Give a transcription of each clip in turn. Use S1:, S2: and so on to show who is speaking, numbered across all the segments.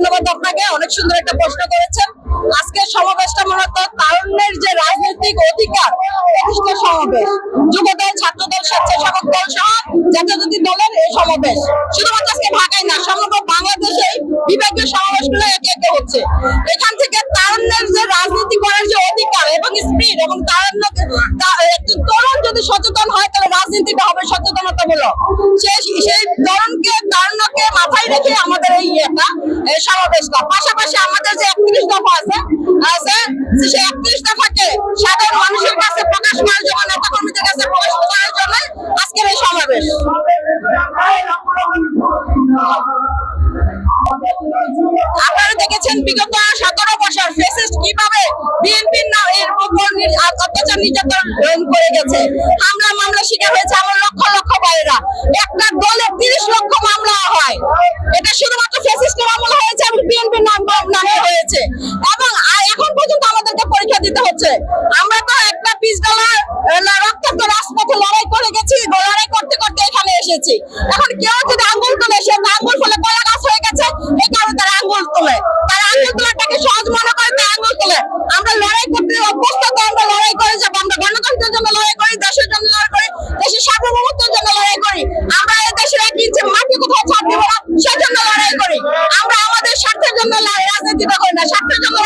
S1: ধন্যবাদ আপনাকে, অনেক সুন্দর একটা প্রশ্ন করেছেন। আজকের সমাবেশটা মূলত তারুণ্যের যে রাজনৈতিক অধিকার প্রতিষ্ঠা সমাবেশ। যুবদল, ছাত্রদল, স্বেচ্ছাসেবক দল সহ জাতীয়তান্ত্রিক দলের এই সমাবেশ। শুধুমাত্র আজকে ঢাকায় না, সমগ্র বাংলাদেশে বিভাগীয় সমাবেশগুলো একে একে হচ্ছে। এখান থেকে তারুণ্যের যে রাজনীতি করার যে অধিকার এবং স্পিড এবং তারুণ্য একজন তরুণ যদি সচেতন হয়, তাহলে রাজনীতিটা হবে সচেতনতামূলক। সেই সেই তরুণকে, তারুণ্যকে মাথায় রেখে এই সমাবেশটা পাশাপাশি আমাদের যে একত্রিশ দফা আছে আছে সেই একত্রিশ দফাকে সাধারণ মানুষের কাছে প্রকাশ করার জন্য নেতা কর্মীদের কাছে প্রকাশ করার জন্য আজকের এই সমাবেশ। আপনারা দেখেছেন বিগত সতেরো বছর ফেসিস্ট কীভাবে বিএনপির এর উপর অত্যাচার নির্যাতন করে গেছে। হামলা মামলা বিএনপির নামে হয়েছে। এবং এখন পর্যন্ত আমাদেরকে পরীক্ষা দিতে হচ্ছে। আমরা তো একটা পিসডালা রক্তাক্ত রাজপথে লড়াই করে গেছি, লড়াই করতে করতে এখানে এসেছি। এখন কেউ যদি আঙ্গুল তোলে, সে আঙ্গুল ফলে কলা গাছ হয়ে গেছে এই কারণে তারা আঙ্গুল তোলে। তারা আঙ্গুল তোলাটাকে সহজ মনে করে তারা আঙ্গুল তোলে। আমরা লড়াই করতে অভ্যস্ত, তো আমরা লড়াই করে যাব। আমরা গণতন্ত্রের জন্য লড়াই করি, দেশের জন্য লড়াই করি, দেশের সার্বভৌমত্বের জন্য লড়াই করি। আমরা এ দেশের এক ইঞ্চি মাটি কোথাও ছাড় করলে আমি রাজনীতিটা করি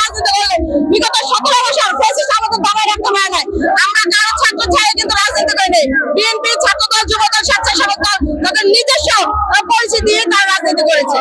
S1: রাজনীতি করলে বিগত সতেরো বছর ফেসিস আমাদের দাবায় রাখতে নাই। আমরা কারও ছাত্র ছাড়া কিন্তু রাজনীতি করি নাই। বিএনপি ছাত্র দল যুব দল স্বেচ্ছাসেবক দল নিজস্ব পরিচিতি দিয়ে তারা রাজনীতি করেছে।